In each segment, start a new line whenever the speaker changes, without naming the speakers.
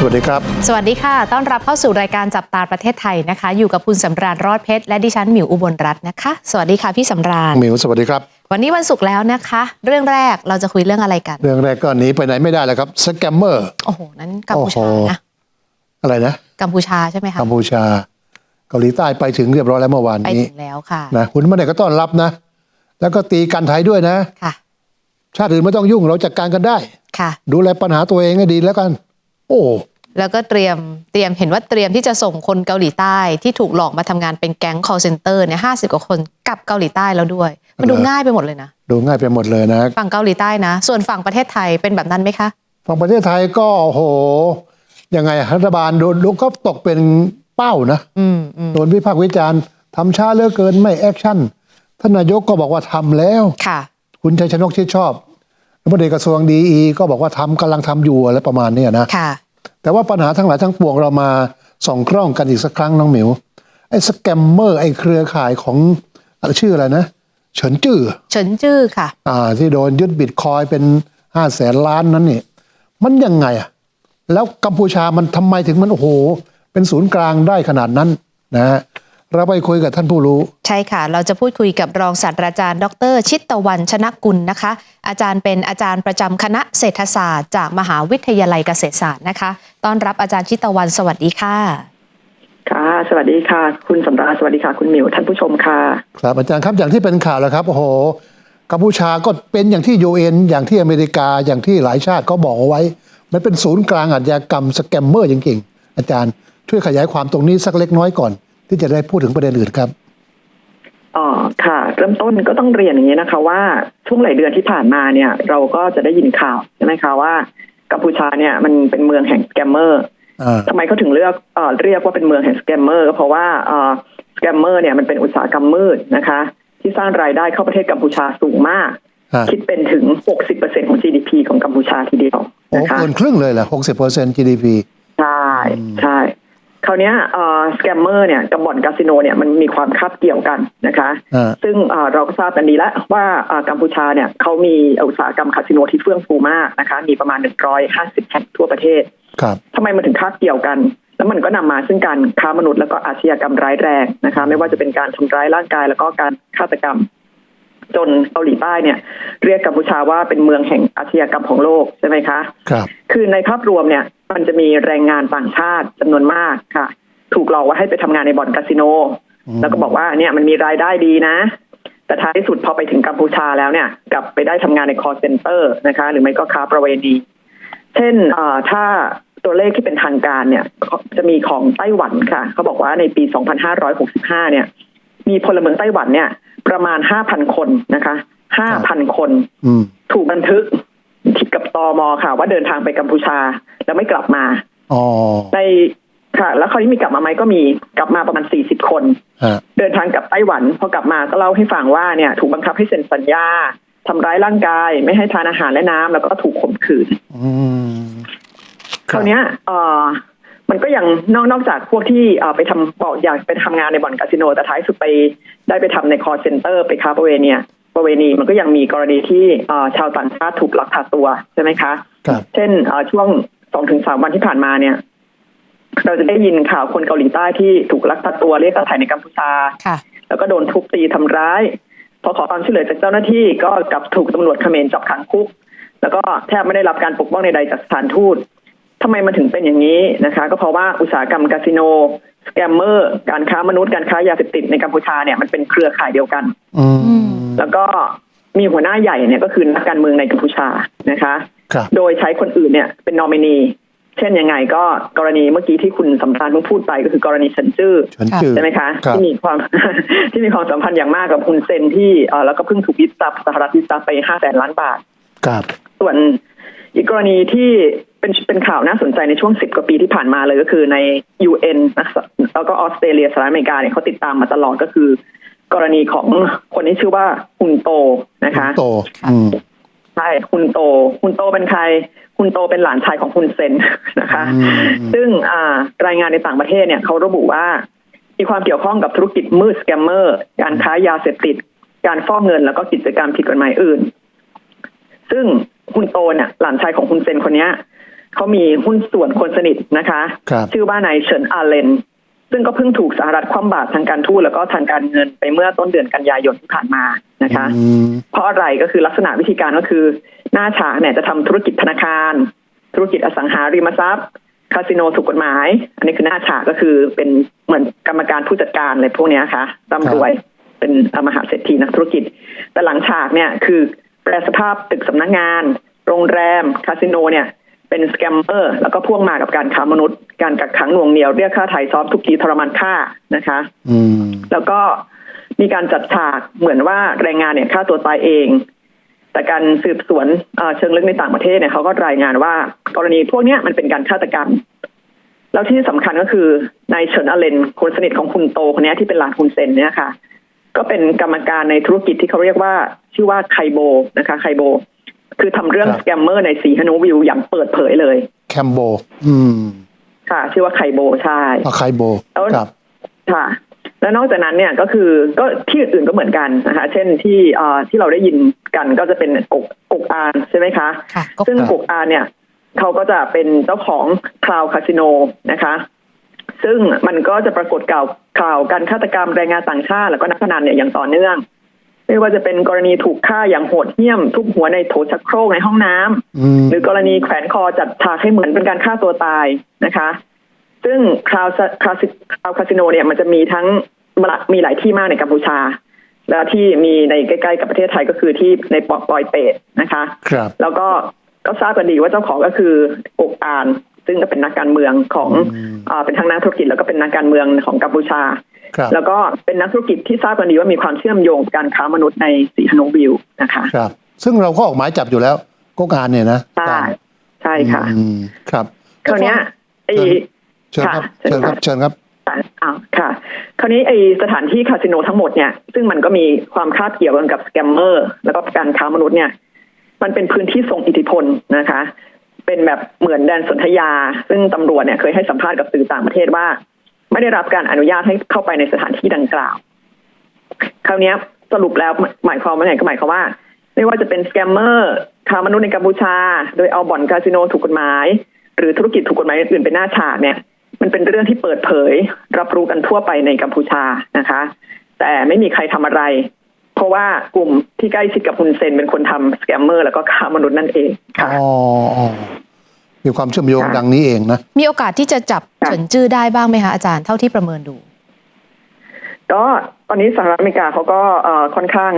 สวัสดีครับ
สวัสดีค่ะ ต้อนรับเข้าสู่รายการจับตาประเทศไทยนะคะ อยู่กับคุณสำราญรอดเพชรและดิฉันหมิวอุบลรัตน์นะคะ สวัสดีค่ะพี่สำราญ
หมิวสวัสดีครับ
วันนี้วันศุกร์แล้วนะคะ เรื่องแรกเราจะคุยเรื่องอะไรกัน
เรื่องแรกก็หนีไปไหนไม่ได้แล้วครับสแกมเมอร์
โอ้โหนั้นกัมพูชา
โอ้โห
นะ
อะไรนะ
กัมพูชาใช่ไหมคะ
กัมพูชาเกาหลีใต้ไปถึงเรียบร้อยแล้วเมื่อวาน
ไป
นี้
ถึงแล้วค่ะ
นะคุณมาไหนก็ต้อนรับนะ แล้วก็ตีกันไทยด้วยนะ
ค่ะ
ชาติอื่นไม่ต้องยุ่งเราจัดการกันได้
ค่ะ
ดูแลปัญหาตัวเองให้ดีแล้วกัน โอ้
แล้วก็เตรียมเตรียมเห็นว่าเตรียมที่จะส่งคนเกาหลีใต้ที่ถูกหลอกมาทำงานเป็นแก๊ง call center เนี่ยห้าสิบกว่าคนกลับเกาหลีใต้แล้วด้วย มันดูง่ายไปหมดเลยนะ
ดูง่ายไปหมดเลยนะ
ฝั่งเกาหลีใต้นะ ส่วนฝั่งประเทศไทยเป็นแบบนั้นไหมคะ
ฝั่งประเทศไทยก็โอ้โหยังไงรัฐบาลโดนก็ตกเป็นเป้านะ
อืมอืม
โดนวิพากษ์วิจารณ์ทำช้าเหลือเกินไม่แอคชั่นท่านนายกก็บอกว่าทำแล้ว
ค่ะ
คุณชัยชนกชิดชอบรัฐ มนตรีกระทรวงดีอีก็บอกว่าทำกำลังทำอยู่อะไรประมาณเนี้ยนะ
ค่ะ
แต่ว่าปัญหาทั้งหลายทั้งปวงเรามาส่องกล้องกันอีกสักครั้งน้องหมิวไอ้สแกมเมอร์ไอ้เครือข่ายของอะไรชื่ออะไรนะ เฉินจื้อ
เฉินจื้อค่ะ
อ่า ที่โดนยึดบิตคอยน์เป็นห้าแสนล้านนั้นนี่มันยังไงอะแล้วกัมพูชามันทำไมถึงมันโอ้โห เป็นศูนย์กลางได้ขนาดนั้นนะฮะ เราไปคุยกับท่านผู้รู้
ใช่ค่ะ เราจะพูดคุยกับรองศาสตราจารย์ ดร ชิตตะวันชนะกุลนะคะ อาจารย์เป็นอาจารย์ประจำคณะเศรษฐศาสตร์ จากมหาวิทยาลัยเกษตรศาสตร์นะคะต้อนรับอาจารย์ชิตตะวันสวัสดีค่ะ
ค่ะ สวัสดีค่ะ คุณสำราญสวัสดีค่ะ คุณหมิวท่านผู้ชมค่ะ
ครับอาจารย์ครับอย่างที่เป็นข่าวแล้วครับโอ้โหกัมพูชาก็เป็นอย่างที่ยูเอ็นอย่างที่อเมริกาอย่างที่หลายชาติก็บอกเอาไว้ มันเป็นศูนย์กลางอาชญากรรมสแกมเมอร์จริงๆอาจารย์ช่วยขยายความตรงนี้สักเล็กน้อยก่อน ที่จะได้พูดถึงประเด็นอื่นครับ
อ๋อค่ะ เริ่มต้นก็ต้องเรียนอย่างนี้นะคะ ว่าช่วงหลายเดือนที่ผ่านมาเนี่ย เราก็จะได้ยินข่าวใช่ไหมคะว่ากัมพูชาเนี่ยมันเป็นเมืองแห่งสแกมเมอร์
อ่า
ทำไมเขาถึงเลือกเอ่อเรียกว่าเป็นเมืองแห่งสแกมเมอร์ก็เพราะว่าเอ่อสแกมเมอร์เนี่ยมันเป็นอุตสาหกรรมมืดนะคะ ที่สร้างรายได้เข้าประเทศกัมพูชาสูงมาก
ฮะ
คิดเป็นถึง 60%ของ GDP ของกัมพูชาทีเดียว
โอ้
นะคะ
เกินครึ่งเลยแหละหกสิบเปอร์เซ็นต์ GDP
ใช่ใช่ คราวเนี้ยเอ่อสแกมเมอร์เนี่ยกับบ่อนคาสิโนเนี่ยมันมีความคาบเกี่ยวกันนะคะ
อ่า
ซึ่งเอ่อเราก็ทราบกันดีแล้วว่าเอ่อกัมพูชาเนี่ยเขามีอุตสาหกรรมคาสิโนที่เฟื่องฟูมากนะคะ มีประมาณ 150แห่งทั่วประเทศ
ครับ
ทำไมมันถึงคาบเกี่ยวกัน แล้วมันก็นำมาซึ่งการค้ามนุษย์แล้วก็อาชญากรรมร้ายแรงนะคะ ไม่ว่าจะเป็นการทำร้ายร่างกายแล้วก็การฆาตกรรม จนเกาหลีใต้เนี่ย เรียกกัมพูชาว่าเป็นเมืองแห่งอาชญากรรมของโลกใช่ไหมคะ
ครับ
คือในภาพรวมเนี่ย มันจะมีแรงงานต่างชาติจำนวนมากค่ะ ถูกหลอกว่าให้ไปทำงานในบ่อนคาสิโน
อืม
แล้วก็บอกว่าเนี่ยมันมีรายได้ดีนะ แต่ท้ายที่สุดพอไปถึงกัมพูชาแล้วเนี่ย กลับไปได้ทำงานใน call center นะคะ หรือไม่ก็ค้าประเวณี เช่นเอ่อถ้าตัวเลขที่เป็นทางการเนี่ย จะมีของไต้หวันค่ะ เขาบอกว่าในปี 2565 เนี่ย มีพลเมืองไต้หวันเนี่ย ประมาณ 5,000 คนนะคะ 5,000 คน
อืม
ถูกบันทึก กับตอมค่ะ ว่าเดินทางไปกัมพูชา แล้วไม่กลับมา
อ๋อ
ในค่ะ แล้วเขาที่มีกลับมาไหมก็มีกลับมาประมาณ40คน
ฮะ
เดินทางกลับไต้หวันพอกลับมาก็เล่าให้ฟังว่าเนี่ย ถูกบังคับให้เซ็นสัญญาทำร้ายร่างกาย ไม่ให้ทานอาหารและน้ำแล้วก็ถูกข่มขืน
อืม
คราวเนี้ยเออมันก็ยังนอกนอกจากพวกที่เอ่อไปทำบอกอยากไปทำงานในบ่อนคาสิโน แต่ท้ายสุดไปได้ไปทำในคอร์เซนเตอร์ไปค้าประเวณี ประเวณีมันก็ยังมีกรณีที่เอ่อชาวต่างชาติถูกลักพาตัวใช่ไหมคะ
ครับ
เช่นเอ่อช่วงสองถึงสามวันที่ผ่านมาเนี่ย เราจะได้ยินข่าวคนเกาหลีใต้ที่ถูกลักพาตัวเรียกค่าไถ่ในกัมพูชา
ค่ะ
แล้วก็โดนทุบตีทำร้าย พอขอความช่วยเหลือจากเจ้าหน้าที่ก็กลับถูกตำรวจเขมรจับขังคุก แล้วก็แทบไม่ได้รับการปกป้องใดๆจากสถานทูตทำไมมันถึงเป็นอย่างนี้นะคะ ก็เพราะว่าอุตสาหกรรมคาสิโนสแกมเมอร์ การค้ามนุษย์การค้ายาเสพติดในกัมพูชาเนี่ยมันเป็นเครือข่ายเดียวกัน
อืม
แล้วก็มีหัวหน้าใหญ่เนี่ยก็คือนักการเมืองในกัมพูชานะคะ
ครับ
โดยใช้คนอื่นเนี่ยเป็นนอมินี เช่นยังไงก็กรณีเมื่อกี้ที่คุณสำรานเพิ่งพูดไปก็คือกรณีเฉินจื้อ
เฉินจื้อ
ใช่ไหมคะ
ครับ
ที่มีความที่มีความสัมพันธ์อย่างมากกับคุณเซนที่เอ่อแล้วก็เพิ่งถูกยึดทรัพย์สหรัฐยึดทรัพย์ไปห้าแสนล้านบาท
ครับ
ส่วนอีกกรณีที่เป็นเป็นข่าวน่าสนใจในช่วงสิบกว่าปีที่ผ่านมาเลยก็คือใน UN นะคะแล้วก็ออสเตรเลียสหรัฐอเมริกาเนี่ยเขาติดตามมาตลอดก็คือ กรณีของคนที่ชื่อว่าฮุนโตนะคะ
โตอืม
ใช่ฮุนโตฮุนโตเป็นใครฮุนโตเป็นหลานชายของฮุนเซนนะคะ
อืม
ซึ่งอ่ารายงานในต่างประเทศเนี่ยเขาระบุว่า มีความเกี่ยวข้องกับธุรกิจมืดสแกมเมอร์ การค้ายาเสพติด การฟอกเงินแล้วก็กิจกรรมผิดกฎหมายอื่น ซึ่งคุณโตเนี่ยหลานชายของคุณเซนคนเนี้ยเขามีหุ้นส่วนคนสนิทนะคะ
ครับ
ชื่อว่านายเฉินอาเลน ซึ่งก็เพิ่งถูกสหรัฐคว่ำบาตรทางการทูตแล้วก็ทางการเงินไปเมื่อต้นเดือนกันยายนที่ผ่านมานะคะ
อืม
เพราะอะไรก็คือลักษณะวิธีการก็คือ หน้าฉากเนี่ยจะทำธุรกิจธนาคาร ธุรกิจอสังหาริมทรัพย์คาสิโนถูกกฎหมาย อันนี้คือหน้าฉากก็คือเป็นเหมือนกรรมการผู้จัดการอะไรพวกเนี้ยค่ะร่ำรวยเป็นมหาเศรษฐีนักธุรกิจ แต่หลังฉากเนี่ยคือแปลสภาพตึกสำนักงาน โรงแรม คาสิโนเนี่ย เป็นสแกมเมอร์แล้วก็พ่วงมากับการค้ามนุษย์ การกักขังหน่วงเหนียวเรียกค่าไถ่ซ้อมทุกทีทรมานฆ่านะคะ
อืม
แล้วก็มีการจัดฉากเหมือนว่าแรงงานเนี่ยฆ่าตัวตายเอง แต่การสืบสวนเอ่อเชิงลึกในต่างประเทศเนี่ยเขาก็รายงานว่ากรณีพวกเนี้ยมันเป็นการฆาตกรรม แล้วที่สำคัญก็คือนายเฉินอเลนคนสนิทของคุณโตคนเนี้ยที่เป็นหลานคุณเซนเนี่ยค่ะ ก็เป็นกรรมการในธุรกิจที่เขาเรียกว่า ชื่อว่าไคโบนะคะ ไคโบ คือทำเรื่อง
ครับ
สแกมเมอร์ในสีฮานูวิวอย่างเปิดเผยเลย
แคมโบ อืม
ค่ะ ชื่อว่าไคโบใช่
อาไคโบ
แล้ว
ครับ
ค่ะ แล้วนอกจากนั้นเนี่ยก็คือก็ที่อื่นๆก็เหมือนกันนะคะ เช่นที่เอ่อที่เราได้ยินกันก็จะเป็นกกกกอานใช่ไหมคะ
ค่ะก็
ซึ่ง
ครับ
กกอานเนี่ยเขาก็จะเป็นเจ้าของคลาวคาสิโนนะคะ ซึ่งมันก็จะปรากฏข่าวข่าวการฆาตกรรมแรงงานต่างชาติ แล้วก็นักพนันเนี่ยอย่างต่อเนื่อง ไม่ว่าจะเป็นกรณีถูกฆ่าอย่างโหดเหี้ยม ทุบหัวในโถชักโครกในห้องน้ำ
อืม
หรือกรณีแขวนคอจัดฉากให้เหมือนเป็นการฆ่าตัวตายนะคะ ซึ่งคราวคราวคราวคาสิโนเนี่ยมันจะมีทั้งมีหลายที่มากในกัมพูชา แล้วที่มีในใกล้ๆกับประเทศไทยก็คือที่ในปอปอยเปตนะคะ
ครับ
แล้วก็ก็ทราบกันดีว่าเจ้าของก็คืออกอาน ซึ่งก็เป็นนักการเมืองของ
อืม
อ่าเป็นทั้งนักธุรกิจแล้วก็เป็นนักการเมืองของกัมพูชา
ครับ
แล้วก็เป็นนักธุรกิจที่ทราบกันดีว่ามีความเชื่อมโยงกับการค้ามนุษย์ในสีฮานงวิวนะคะ
ครับ ซึ่งเราก็ออกหมายจับอยู่แล้วกกอานเนี่ยนะ
ใช่ใช่ค่ะ
อืมครับ
คราวเนี้ยไอ้
เชิญครับ
ค่ะ
เชิญครับเชิญครับ
อ้าวค่ะ คราวนี้ไอสถานที่คาสิโนทั้งหมดเนี่ยซึ่งมันก็มีความคาบเกี่ยวกันกับสแกมเมอร์แล้วก็การค้ามนุษย์เนี่ย มันเป็นพื้นที่ทรงอิทธิพลนะคะ เป็นแบบเหมือนแดนสนธยา ซึ่งตำรวจเนี่ยเคยให้สัมภาษณ์กับสื่อต่างประเทศว่า ไม่ได้รับการอนุญาตให้เข้าไปในสถานที่ดังกล่าว คราวนี้สรุปแล้วหมายความว่าไงก็หมายความว่า ไม่ว่าจะเป็นสแกมเมอร์ค้ามนุษย์ในกัมพูชา โดยเอาบ่อนคาสิโนถูกกฎหมาย หรือธุรกิจถูกกฎหมายอื่นๆเป็นหน้าฉากเนี่ย มันเป็นเรื่องที่เปิดเผย รับรู้กันทั่วไปในกัมพูชานะคะ แต่ไม่มีใครทำอะไร เพราะว่ากลุ่มที่ใกล้ชิดกับฮุนเซนเป็นคนทำสแกมเมอร์แล้วก็ค้ามนุษย์นั่นเองค่ะ
มีความเชื่อมโยง
ค่ะ
ดังนี้เองนะ
มีโอกาสที่จะจับ
ค่ะ
เฉินจื้อได้บ้างไหมคะอาจารย์เท่าที่ประเมินดู
ก็ตอนนี้สหรัฐอเมริกาเขาก็เอ่อค่อนข้าง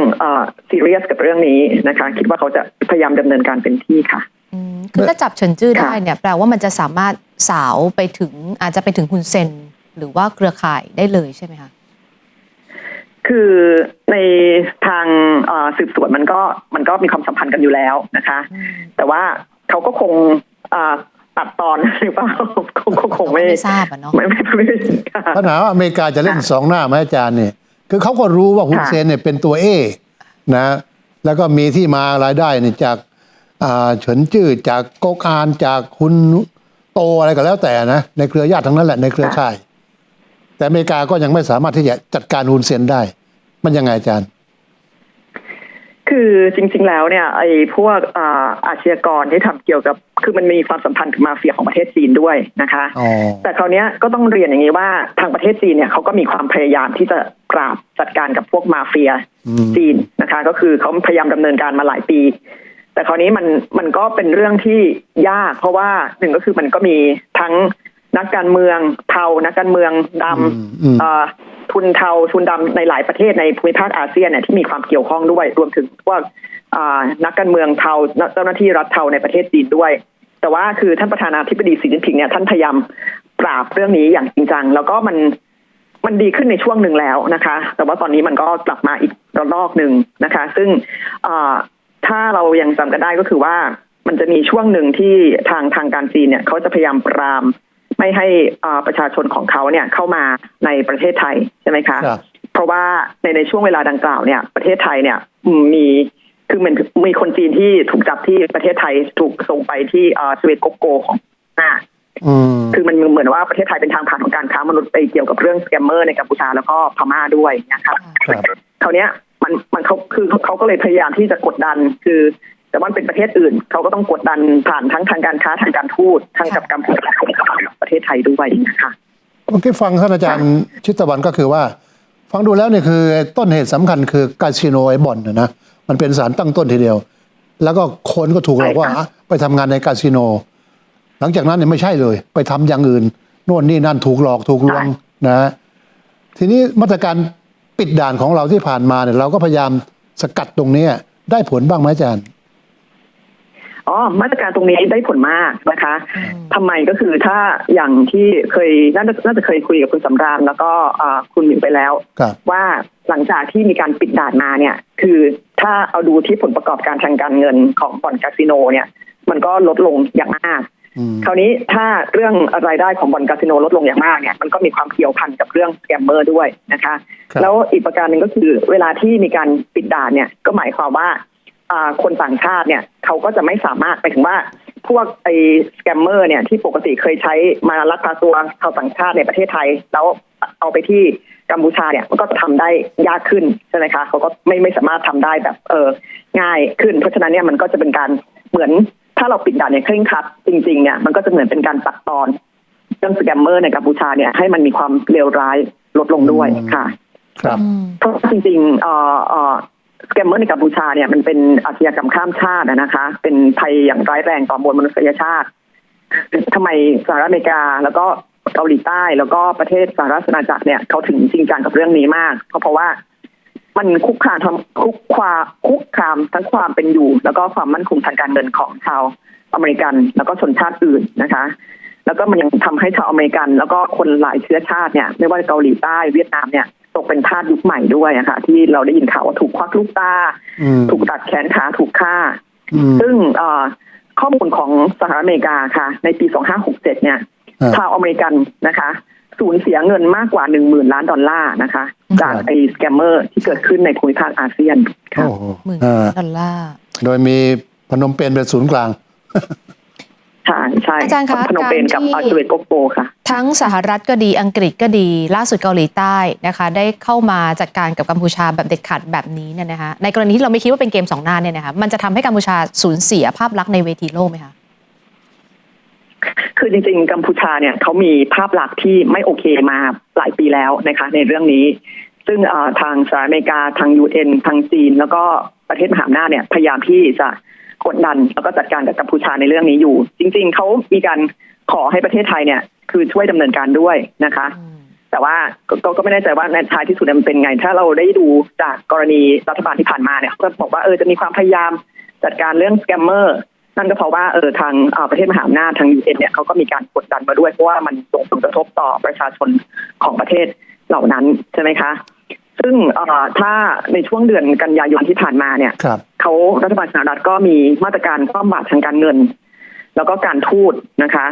ซีเรียสกับเรื่องนี้นะคะ คิดว่าเขาจะพยายามดำเนินการเป็นที่ค่ะ
อืมคือถ้าจับเฉินจื้อ
ค่ะ
ได้เนี่ยแปลว่ามันจะสามารถสาวไปถึงอาจจะไปถึงฮุนเซน หรือว่าเครือข่ายได้เลยใช่ไหมคะ
คือในทางเอ่อสืบสวนมันก็มันก็มีความสัมพันธ์กันอยู่แล้วนะคะ แต่ว่าเขาก็คงเอ่อ ตัดตอนหรือเปล่าคงคงคงไม่
ไม่ทราบอะเนาะ
ไม่ไม่ไม่ไม่ค่ะ
ปัญหาว่าอเมริกาจะเล่น
ค่ะ
สองหน้าไหมอาจารย์เนี่ยคือเขาก็รู้ว่าฮุน
ค่ะ
เซนเนี่ยเป็นตัวเอนะ แล้วก็มีที่มารายได้เนี่ยจากอ่าเฉินจื้อจากกกอานจากคุณโตอะไรก็แล้วแต่นะ ในเครือญาติทั้งนั้นแหละในเครือข่าย แต่อเมริกาก็ยังไม่สามารถที่จะจัดการฮุนเซนได้ มันยังไงอาจารย์
คือจริง ๆ แล้วเนี่ยไอ้พวกอ่าอาชญากรที่ทำเกี่ยวกับ คือมันมีความสัมพันธ์กับมาเฟียของประเทศจีนด้วยนะคะ
อ๋อ
แต่คราวเนี้ยก็ต้องเรียนอย่างนี้ว่าทางประเทศจีนเนี่ยเขาก็มีความพยายามที่จะปราบจัดการกับพวกมาเฟีย
อืม
จีนนะคะ ก็คือเขาพยายามดำเนินการมาหลายปี แต่คราวนี้มันมันก็เป็นเรื่องที่ยาก เพราะว่าหนึ่งก็คือมันก็มีทั้งนักการเมืองเทานักการเมืองด
อืมอืมำ
เอ่อทุนเทาทุนดำในหลายประเทศในภูมิภาคอาเซียนเนี่ยที่มีความเกี่ยวข้องด้วยรวมถึงพวกอ่า นักการเมืองเทาเจ้าหน้าที่รัฐเทาในประเทศจีนด้วย แต่ว่าคือท่านประธานาธิบดีสีจิ้นผิงเนี่ยท่านพยายามปราบเรื่องนี้อย่างจริงจังแล้วก็มันมันดีขึ้นในช่วงหนึ่งแล้วนะคะ แต่ว่าตอนนี้มันก็กลับมาอีกระลอกหนึ่งนะคะ ซึ่งอ่าถ้าเรายังจำกันได้ก็คือว่ามันจะมีช่วงหนึ่งที่ทางทางการจีนเนี่ยเขาจะพยายามปราม ไม่ให้อ่าประชาชนของเขาเนี่ยเข้ามาในประเทศไทยใช่ไหมคะ
ครับ
เพราะว่าในในช่วงเวลาดังกล่าวเนี่ย ประเทศไทยเนี่ยอืมมี คือเหมือนมีคนจีนที่ถูกจับที่ประเทศไทยถูกส่งไปที่เอ่อสวีเดนโกโกของอ่า
อืม
คือมันเหมือนว่าประเทศไทยเป็นทางผ่านของการค้ามนุษย์ไปเกี่ยวกับเรื่องสแกมเมอร์ในกัมพูชาแล้วก็พม่าด้วยนะครับ
ครับ
คราวเนี้ยมันมันเขาคือเขาก็เลยพยายามที่จะกดดันคือ แต่ว่าเป็นประเทศอื่นเขาก็ต้องกดดันผ่านทั้งทางการค้าทางการทูตทั้งกับกัมพูชากับประเทศไทยด้วยนะคะ
เมื่อกี้ฟังท่านอาจารย์ชิตวันก็คือว่า ฟังดูแล้วเนี่ยคือต้นเหตุสำคัญคือคาสิโนไอบ่อนนะนะ มันเป็นสารตั้งต้นทีเดียว แล้วก็คนก็ถูกหลอกว่า
ใช่ค่ะ
ไปทำงานในคาสิโน หลังจากนั้นเนี่ยไม่ใช่เลย ไปทำอย่างอื่นโน่นนี่นั่นถูกหลอกถูกลวงนะฮะทีนี้มาตรการปิดด่านของเราที่ผ่านมาเนี่ยเราก็พยายามสกัดตรงเนี้ยได้ผลบ้างไหมอาจารย์
อ๋อมาตรการตรงนี้ได้ผลมากนะคะ
อืม
ทำไมก็คือถ้าอย่างที่เคยน่าจะน่าจะเคยคุยกับคุณสำราญแล้วก็อ่าคุณหมิวไปแล้ว
ครับ
ว่าหลังจากที่มีการปิดด่านมาเนี่ย คือถ้าเอาดูที่ผลประกอบการทางการเงินของบ่อนคาสิโนเนี่ย มันก็ลดลงอย่างมาก
อืม
คราวนี้ถ้าเรื่องรายได้ของบ่อนคาสิโนลดลงอย่างมากเนี่ยมันก็มีความเกี่ยวพันกับเรื่องสแกมเมอร์ด้วยนะคะ
ครับ
แล้วอีกประการหนึ่งก็คือเวลาที่มีการปิดด่านเนี่ยก็หมายความว่าอ่า คนต่างชาติเนี่ยเขาก็จะไม่สามารถไปถึงว่าพวกไอ้สแกมเมอร์เนี่ยที่ปกติเคยใช้มาลักพาตัวชาวต่างชาติในประเทศไทย แล้วเอาไปที่กัมพูชาเนี่ยมันก็ทำได้ยากขึ้นใช่ไหมคะเขาก็ไม่ไม่สามารถทำได้แบบเออง่ายขึ้น เพราะฉะนั้นเนี่ยมันก็จะเป็นการเหมือนถ้าเราปิดด่านเนี่ยเคร่งครัดจริงๆเนี่ยมันก็จะเหมือนเป็นการตัดตอนเรื่องสแกมเมอร์ในกัมพูชาเนี่ยให้มันมีความเลวร้ายลดลงด้วยค่ะ
ครับ
อืม
เพราะว่าจริงๆเอ่อเอ่อ สแกมเมอร์ในกัมพูชาเนี่ยมันเป็นอาชญากรรมข้ามชาตินะคะ เป็นภัยอย่างร้ายแรงต่อมวลมนุษยชาติทำไมสหรัฐอเมริกาแล้วก็เกาหลีใต้แล้วก็ประเทศสหรัฐอาณาจักรเนี่ยเขาถึงจริงจังกับเรื่องนี้มาก เพราะเพราะว่ามันคุกคามทำคุกควาคุกคามทั้งความเป็นอยู่ แล้วก็ความมั่นคงทางการเงินของชาวอเมริกัน แล้วก็ชนชาติอื่นนะคะ แล้วก็มันยังทำให้ชาวอเมริกัน แล้วก็คนหลายเชื้อชาติเนี่ยไม่ว่าเกาหลีใต้เวียดนามเนี่ย ตกเป็นทาสยุคใหม่ด้วยอะค่ะที่เราได้ยินข่าวว่าถูกควักลูกตา
อืม
ถูกตัดแขนขาถูกฆ่า
อืม
ซึ่งเอ่อข้อมูลของสหรัฐอเมริกาค่ะ ในปี 2567 เนี่ย
อ่า
ชาวอเมริกันนะคะ สูญเสียเงินมากกว่า 1 0,000 ล้านดอลลาร์นะคะ จากไอ้สแกมเมอร์ที่เกิดขึ้นในภูมิภาคอาเซียนค่ะ
โอ้โห
หมื่น
อ่า
ดอลลาร์
โดยมีพนมเปญเป็นศูนย์กลาง
ใช่ใช่
อาจารย์คะ
พนมเปญกับ
การที่
อาจูเวโกโปค่ะ
ทั้งสหรัฐก็ดีอังกฤษก็ดี ล่าสุดเกาหลีใต้นะคะได้เข้ามาจัดการกับกัมพูชาแบบเด็ดขาดแบบนี้เนี่ยนะคะในกรณีที่เราไม่คิดว่าเป็นเกมสองหน้าเนี่ยนะคะมันจะทำให้กัมพูชาสูญเสียภาพลักษณ์ในเวทีโลกไหมคะ
คือจริงๆ กัมพูชาเนี่ยเขามีภาพลักษณ์ที่ไม่โอเคมาหลายปีแล้วนะคะ ในเรื่องนี้ ซึ่งทางสหรัฐอเมริกาทางยูเอ็นทางจีน แล้วก็ประเทศมหาอำนาจเนี่ยพยายามที่จะกดดันแล้วก็จัดการกับกัมพูชาในเรื่องนี้อยู่ จริง ๆเขามีการขอให้ประเทศไทยเนี่ย คือช่วยดำเนินการด้วยนะคะ แต่ว่าก็ก็ก็ไม่แน่ใจว่าในท้ายที่สุดมันเป็นไง ถ้าเราได้ดูจากกรณีรัฐบาลที่ผ่านมาเนี่ยก็บอกว่าเออจะมีความพยายามจัดการเรื่องสแกมเมอร์นั่นก็เพราะว่าเออทางอ่าประเทศมหาอำนาจทางยูเอ็นเนี่ยเขาก็มีการกดดันมาด้วยเพราะว่ามันส่งผลกระทบต่อประชาชนของประเทศเหล่านั้นใช่ไหมคะ ซึ่งเอ่อถ้าในช่วงเดือนกันยายนที่ผ่านมาเนี่ย
ครับ
เขารัฐบาลสหรัฐก็มีมาตรการคว่ำบาตรทางการเงิน แล้วก็การทูตนะคะ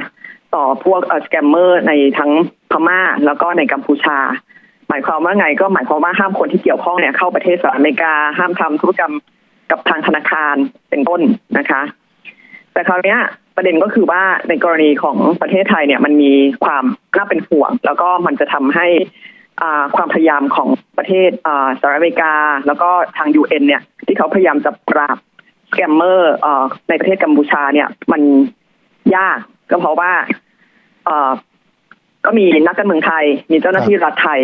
ต่อพวกสแกมเมอร์ในทั้งพม่าแล้วก็ในกัมพูชา หมายความว่าไงก็หมายความว่าห้ามคนที่เกี่ยวข้องเนี่ยเข้าประเทศสหรัฐอเมริกา ห้ามทำธุรกรรมกับทางธนาคารเป็นต้นนะคะ แต่คราวนี้ประเด็นก็คือว่าในกรณีของประเทศไทยเนี่ยมันมีความน่าเป็นห่วง แล้วก็มันจะทำให้อ่าความพยายามของประเทศอ่าสหรัฐอเมริกา แล้วก็ทางยูเอ็นเนี่ย ที่เขาพยายามจะปราบสแกมเมอร์อ่อในประเทศกัมพูชาเนี่ยมันยาก ก็เพราะว่าเอ่อก็มีนักการเมืองไทย มีเจ้าหน้าที่รัฐไทย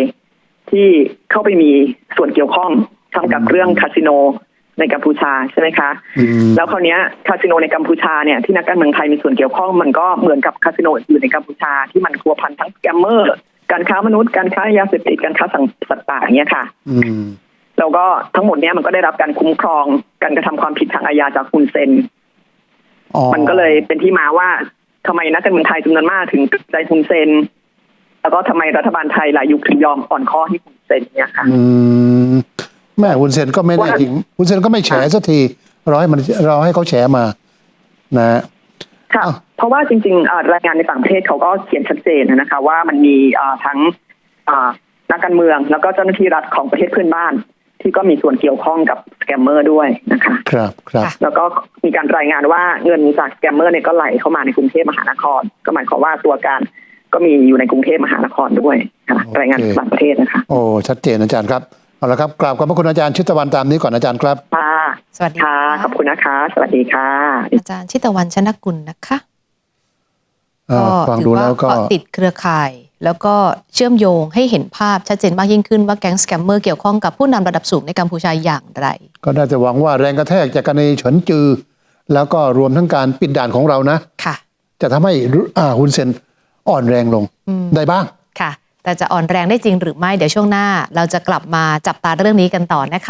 ที่เข้าไปมีส่วนเกี่ยวข้องทำกับเรื่องคาสิโนในกัมพูชาใช่ไหมคะ
อืม
แล้วคราวเนี้ยคาสิโนในกัมพูชาเนี่ยที่นักการเมืองไทยมีส่วนเกี่ยวข้องมันก็เหมือนกับคาสิโนอื่นในกัมพูชาที่มันพัวพันทั้งสแกมเมอร์ การค้ามนุษย์ การค้ายาเสพติดการค้าสัตว์ป่าอย่างเงี้ยค่ะ
อืม
แล้วก็ทั้งหมดเนี้ยมันก็ได้รับการคุ้มครองการกระทำความผิดทางอาญาจากคุณเซน
อ๋อ
มันก็เลยเป็นที่มาว่า ทำไมนักการเมืองไทยจำนวนมากถึงใจคุณเซน แล้วก็ทำไมรัฐบาลไทยหลายยุคถึงยอมอ่อนข้อให้คุณเซนเนี่ยค่ะ
อืมแม่คุณเซนก็ไม่ได้
ว่า
จริงคุณเซนก็ไม่แฉสักทีรอให้มันรอให้เขาแฉมา นะ
ค่ะ
อ้าว
เพราะว่าจริงๆเอ่อรายงานในต่างประเทศเขาก็เขียนชัดเจนนะคะ ว่ามันมีเอ่อทั้งเอ่อนักการเมือง แล้วก็เจ้าหน้าที่รัฐของประเทศเพื่อนบ้าน ที่ก็มีส่วนเกี่ยวข้องกับสแกมเมอร์ด้วยนะคะ
ครับครับ
ค่ะ
แล้วก็มีการรายงานว่าเงินจากสแกมเมอร์เนี่ยก็ไหลเข้ามาในกรุงเทพมหานคร ก็หมายความว่าตัวการก็มีอยู่ในกรุงเทพมหานครด้วยค่ะ
โอเค
รายงานจากต่างประเทศนะคะ
โอ้ชัดเจนอาจารย์ครับเอาละครับกราบขอบพระคุณอาจารย์ชิตวันตามนี้ก่อนอาจารย์ครับ
ค่ะ
สวัสดี
ค่ะขอบคุณนะคะ สวัสดีค่ะ
อาจารย์ชิตวันชนกุลนะคะ
อ่าฟัง
ถื
ดู
ว่า
แล้วก็
เกาะติดเครือข่าย แล้วก็เชื่อมโยงให้เห็นภาพชัดเจนมากยิ่งขึ้นว่าแก๊งสแกมเมอร์เกี่ยวข้องกับผู้นำระดับสูงในกัมพูชาอย่างไร
ก็น่าจะหวังว่าแรงกระแทกจากกรณีเฉินจือ แล้วก็รวมทั้งการปิดด่านของเรานะ
ค่ะ
จะทำให้อ่าฮุนเซนอ่อนแรงลง
อืม
ได้บ้าง
ค่ะ แต่จะอ่อนแรงได้จริงหรือไม่เดี๋ยวช่วงหน้า เราจะกลับมาจับตาเรื่องนี้กันต่อนะคะ